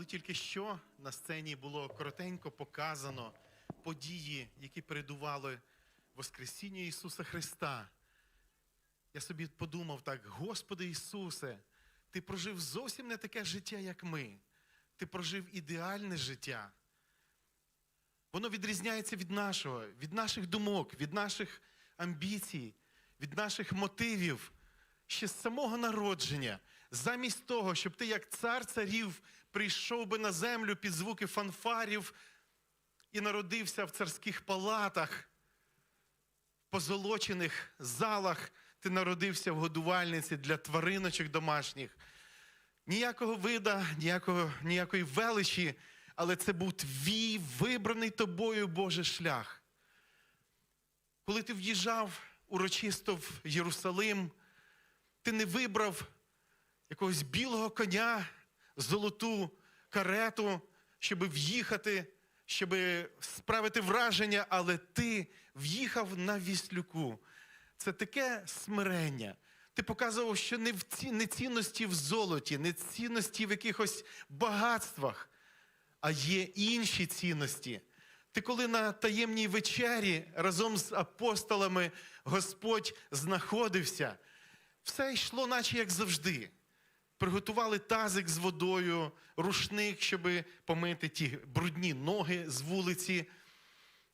Коли тільки що на сцені було коротенько показано події, які передували Воскресінню Ісуса Христа, я собі подумав так: Господи Ісусе, Ти прожив зовсім не таке життя, як ми. Ти прожив ідеальне життя. Воно відрізняється від нашого, від наших думок, від наших амбіцій, від наших мотивів ще з самого народження. Замість того, щоб ти, як цар царів, прийшов би на землю під звуки фанфарів і народився в царських палатах, в позолочених залах, ти народився в годувальниці для твариночок домашніх. Ніякого вида, ніякого, ніякої величі, але це був твій вибраний тобою Божий шлях. Коли ти в'їжджав урочисто в Єрусалим, ти не вибрав якогось білого коня, золоту карету, щоб в'їхати, щоб справити враження, але ти в'їхав на віслюку. Це таке смирення. Ти показував, що не, в ці, не цінності в золоті, не цінності в якихось багатствах, а є інші цінності. Ти коли на таємній вечері разом з апостолами Господь знаходився, все йшло, наче як завжди. Приготували тазик з водою, рушник, щоб помити ті брудні ноги з вулиці.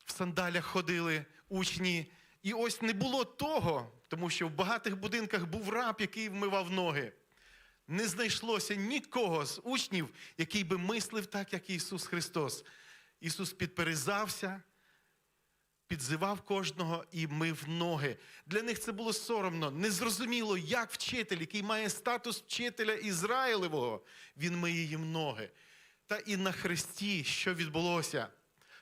В сандалях ходили учні. І ось не було того, тому що в багатих будинках був раб, який вмивав ноги. Не знайшлося нікого з учнів, який би мислив так, як Ісус Христос. Ісус підперезався, підзивав кожного і мив ноги. Для них це було соромно, незрозуміло, як вчитель, який має статус вчителя Ізраїлевого, він миє їм ноги. Та і на Христі, що відбулося?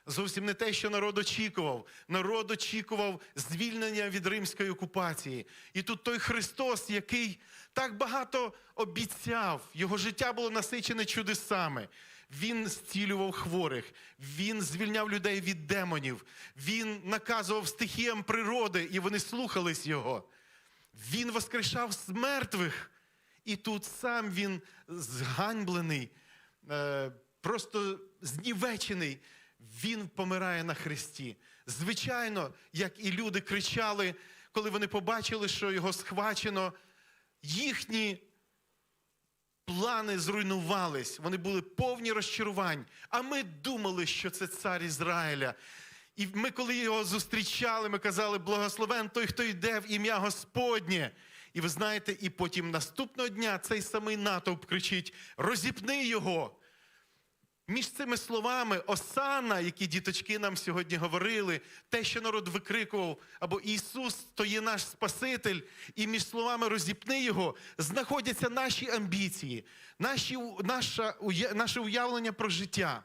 Зовсім не те, що народ очікував. Народ очікував звільнення від римської окупації. І тут той Христос, який так багато обіцяв, його життя було насичене чудесами. Він зцілював хворих, він звільняв людей від демонів, він наказував стихіям природи, і вони слухались його. Він воскрешав з мертвих. І тут сам він зганьблений, е, просто знівечений. Він помирає на хресті. Звичайно, як і люди кричали, коли вони побачили, що його схвачено, їхні плани зруйнувались, вони були повні розчарувань. А ми думали, що це цар Ізраїля. І ми, коли його зустрічали, ми казали, благословен той, хто йде в ім'я Господнє. І ви знаєте, і потім наступного дня цей самий натовп кричить: розіпни його. Між цими словами Осана, які діточки нам сьогодні говорили, те, що народ викрикував, або Ісус то є наш Спаситель, і між словами розіпни його, знаходяться наші амбіції, наші, наша, наше уявлення про життя,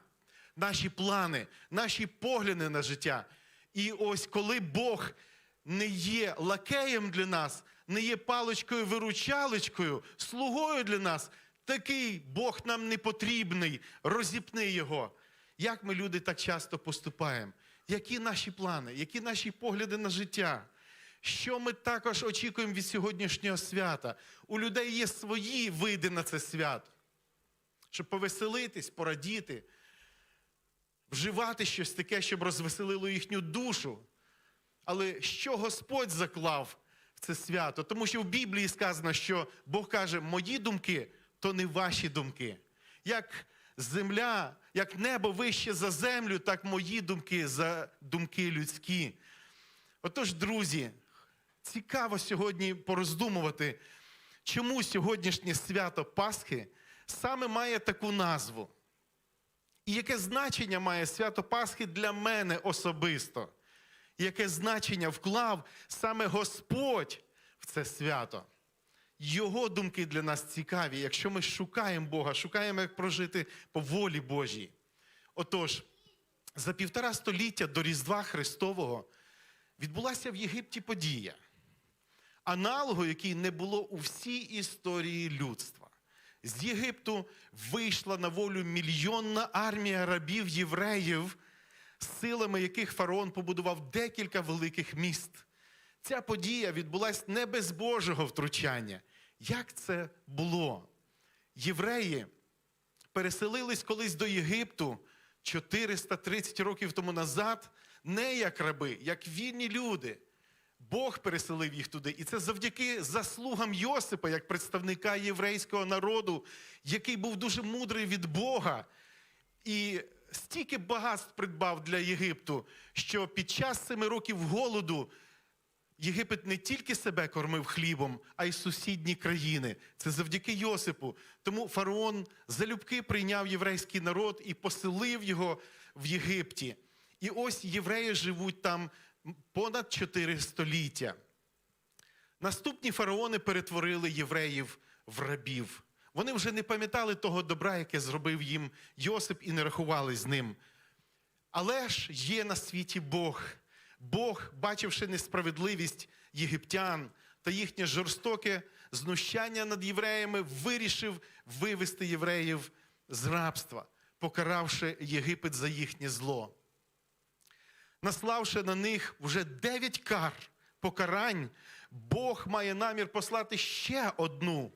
наші плани, наші погляди на життя. І ось коли Бог не є лакеєм для нас, не є паличкою-виручалочкою, слугою для нас, такий Бог нам не потрібний, розіпни його. Як ми люди так часто поступаємо? Які наші плани, які наші погляди на життя? Що ми також очікуємо від сьогоднішнього свята? У людей є свої види на це свято, щоб повеселитись, порадіти, вживати щось таке, щоб розвеселило їхню душу. Але що Господь заклав в це свято? Тому що в Біблії сказано, що Бог каже, мої думки то не ваші думки. Як земля, як небо вище за землю, так мої думки за думки людські. Отож, друзі, цікаво сьогодні пороздумувати, чому сьогоднішнє свято Пасхи саме має таку назву. І яке значення має свято Пасхи для мене особисто? Яке значення вклав саме Господь в це свято? Його думки для нас цікаві, якщо ми шукаємо Бога, шукаємо, як прожити по волі Божій. Отож, за півтора століття до Різдва Христового відбулася в Єгипті подія, аналогу, який не було у всій історії людства. З Єгипту вийшла на волю мільйонна армія рабів євреїв, силами яких фараон побудував декілька великих міст. Ця подія відбулася не без Божого втручання. Як це було? Євреї переселились колись до Єгипту 430 років тому назад, не як раби, як вільні люди. Бог переселив їх туди. І це завдяки заслугам Йосипа, як представника єврейського народу, який був дуже мудрий від Бога. І стільки багатств придбав для Єгипту, що під час семи років голоду Єгипет не тільки себе кормив хлібом, а й сусідні країни. Це завдяки Йосипу. Тому фараон залюбки прийняв єврейський народ і поселив його в Єгипті. І ось євреї живуть там понад 4 століття. Наступні фараони перетворили євреїв в рабів. Вони вже не пам'ятали того добра, яке зробив їм Йосип, і не рахували з ним. Але ж є на світі Бог. Бог, бачивши несправедливість єгиптян та їхнє жорстоке знущання над євреями, вирішив вивести євреїв з рабства, покаравши Єгипет за їхнє зло. Наславши на них вже дев'ять кар покарань, Бог має намір послати ще одну,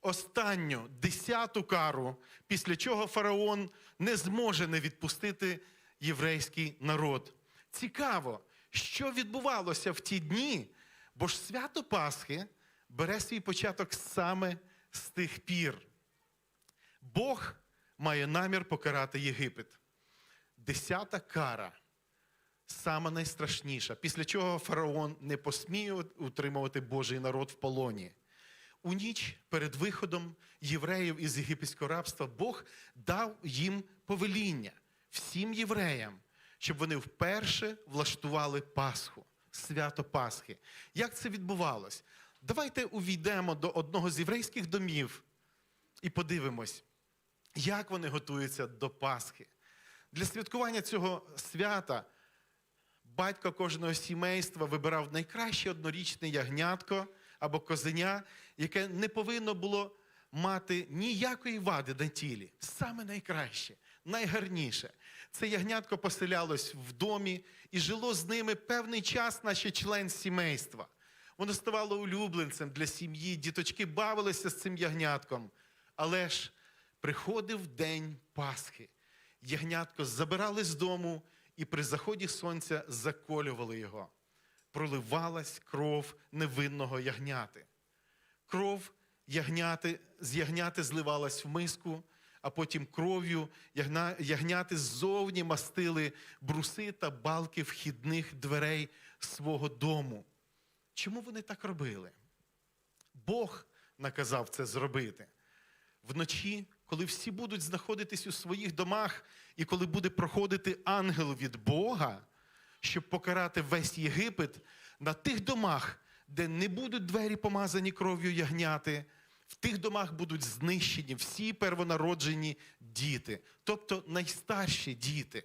останню, десяту кару, після чого фараон не зможе не відпустити єврейський народ. Цікаво, що відбувалося в ті дні, бо ж свято Пасхи бере свій початок саме з тих пір. Бог має намір покарати Єгипет. Десята кара сама найстрашніша, після чого фараон не посміє утримувати Божий народ в полоні. У ніч перед виходом євреїв із єгипетського рабства Бог дав їм повеління всім євреям, щоб вони вперше влаштували Пасху, свято Пасхи. Як це відбувалось? Давайте увійдемо до одного з єврейських домів і подивимось, як вони готуються до Пасхи. Для святкування цього свята батько кожного сімейства вибирав найкраще однорічне ягнятко або козеня, яке не повинно було мати ніякої вади на тілі. Саме найкраще, найгарніше. Це ягнятко поселялось в домі і жило з ними певний час, наче член сімейства. Воно ставало улюбленцем для сім'ї, діточки бавилися з цим ягнятком. Але ж приходив день Пасхи. Ягнятко забирали з дому і при заході сонця заколювали його. Проливалась кров невинного ягняти. Кров ягняти, з ягняти зливалась в миску, а потім кров'ю ягняти ззовні мастили бруси та балки вхідних дверей свого дому. Чому вони так робили? Бог наказав це зробити. Вночі, коли всі будуть знаходитись у своїх домах, і коли буде проходити ангел від Бога, щоб покарати весь Єгипет, на тих домах, де не будуть двері помазані кров'ю ягняти, в тих домах будуть знищені всі первонароджені діти, тобто найстарші діти.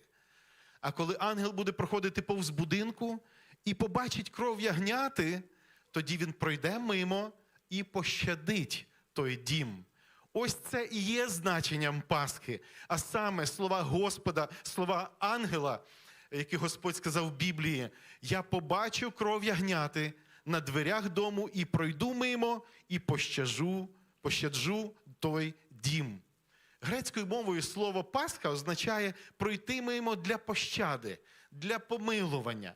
А коли ангел буде проходити повз будинку і побачить кров ягняти, тоді він пройде мимо і пощадить той дім. Ось це і є значенням Пасхи, а саме слова Господа, слова ангела, які Господь сказав в Біблії: Я побачу кров ягняти на дверях дому і пройду мимо, і пощажу, пощаджу той дім. Грецькою мовою слово Пасха означає пройти мимо для пощади, для помилування.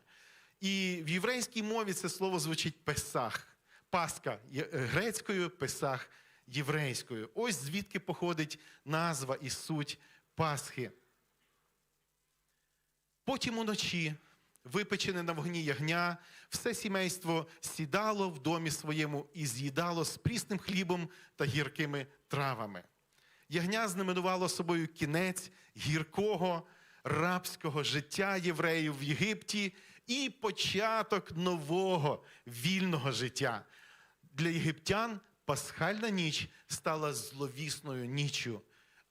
І в єврейській мові це слово звучить Песах. Пасха е, грецькою, Песах єврейською. Ось звідки походить назва і суть Пасхи. Потім уночі, випечене на вогні ягня, все сімейство сідало в домі своєму і з'їдало з прісним хлібом та гіркими травами. Ягня знаменувало собою кінець гіркого рабського життя євреїв в Єгипті і початок нового вільного життя. Для єгиптян пасхальна ніч стала зловісною ніччю.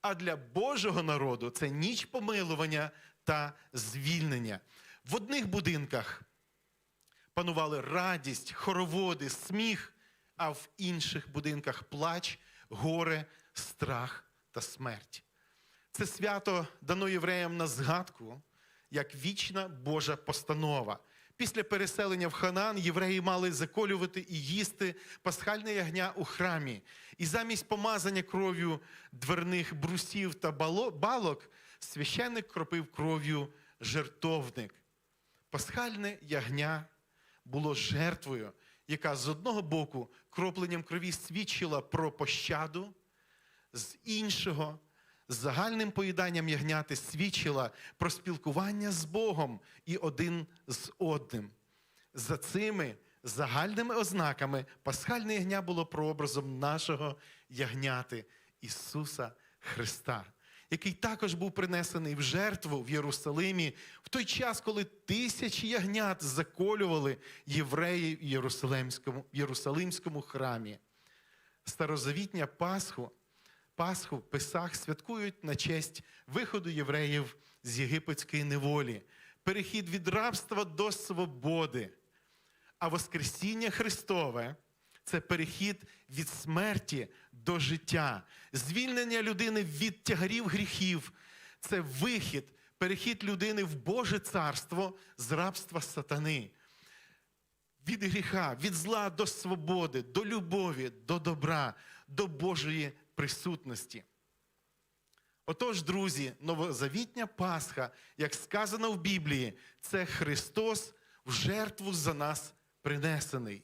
А для Божого народу це ніч помилування та звільнення. В одних будинках панували радість, хороводи, сміх, а в інших будинках плач, горе, страх та смерть. Це свято дано євреям на згадку, як вічна Божа постанова. Після переселення в Ханан євреї мали заколювати і їсти пасхальне ягня у храмі. І замість помазання кров'ю дверних брусів та балок священник кропив кров'ю жертовник. Пасхальне ягня було жертвою, яка з одного боку кропленням крові свідчила про пощаду, з іншого загальним поїданням ягняти свідчила про спілкування з Богом і один з одним. За цими загальними ознаками пасхальне ягня було прообразом нашого ягняти Ісуса Христа, який також був принесений в жертву в Єрусалимі в той час, коли тисячі ягнят заколювали євреї в Єрусалимському, в Єрусалимському храмі. Старозавітня Пасху, Пасху в Песах святкують на честь виходу євреїв з єгипетської неволі, перехід від рабства до свободи. А Воскресіння Христове це перехід від смерті до життя, звільнення людини від тягарів гріхів, це вихід, перехід людини в Боже царство з рабства сатани. Від гріха, від зла до свободи, до любові, до добра, до Божої присутності. Отож, друзі, новозавітня Пасха, як сказано в Біблії, це Христос в жертву за нас принесений.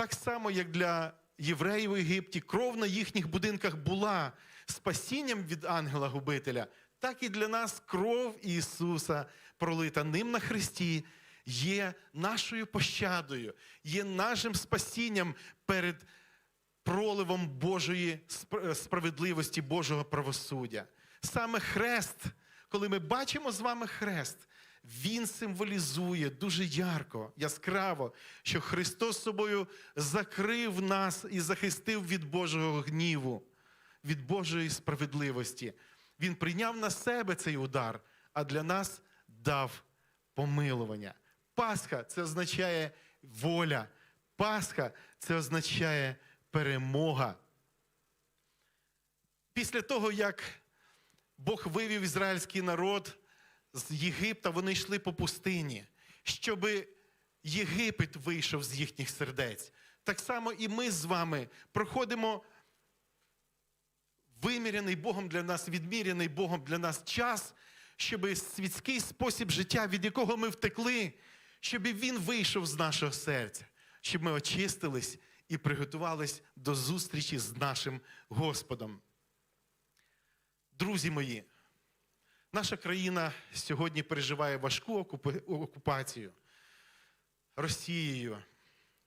Так само, як для євреїв у Єгипті кров на їхніх будинках була спасінням від ангела-губителя, так і для нас кров Ісуса, пролита ним на Христі, є нашою пощадою, є нашим спасінням перед проливом Божої справедливості, Божого правосуддя. Саме хрест, коли ми бачимо з вами хрест, він символізує дуже ярко, яскраво, що Христос собою закрив нас і захистив від Божого гніву, від Божої справедливості. Він прийняв на себе цей удар, а для нас дав помилування. Пасха це означає воля. Пасха це означає перемога. Після того, як Бог вивів ізраїльський народ з Єгипта, вони йшли по пустині, щоб Єгипет вийшов з їхніх сердець. Так само і ми з вами проходимо виміряний Богом для нас, відміряний Богом для нас час, щоб світський спосіб життя, від якого ми втекли, щоб він вийшов з нашого серця, щоб ми очистились і приготувались до зустрічі з нашим Господом. Друзі мої, наша країна сьогодні переживає важку окупацію Росією.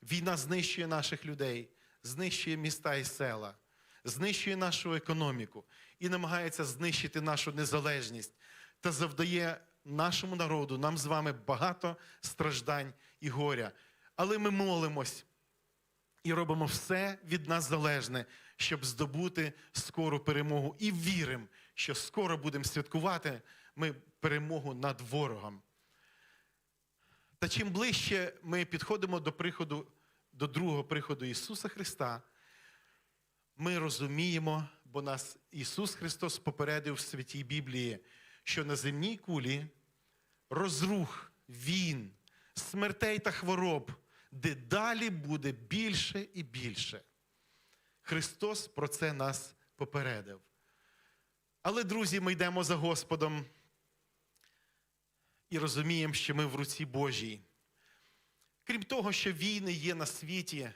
Війна знищує наших людей, знищує міста і села, знищує нашу економіку і намагається знищити нашу незалежність та завдає нашому народу, нам з вами багато страждань і горя. Але ми молимось і робимо все від нас залежне, щоб здобути скору перемогу. І віримо, що скоро будемо святкувати ми перемогу над ворогом. Та чим ближче ми підходимо до приходу, до другого приходу Ісуса Христа, ми розуміємо, бо нас Ісус Христос попередив в святій Біблії, що на земній кулі розрух, він, смертей та хвороб, де далі буде більше і більше. Христос про це нас попередив. Але, друзі, ми йдемо за Господом і розуміємо, що ми в руці Божій. Крім того, що війни є на світі,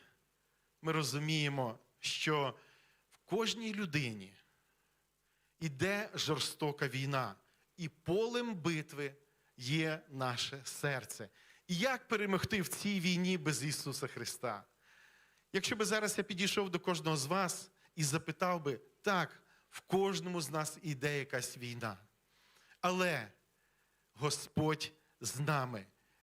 ми розуміємо, що в кожній людині іде жорстока війна, і полем битви є наше серце. І як перемогти в цій війні без Ісуса Христа? Якщо би зараз я підійшов до кожного з вас і запитав би, так, в кожному з нас іде якась війна. Але Господь з нами.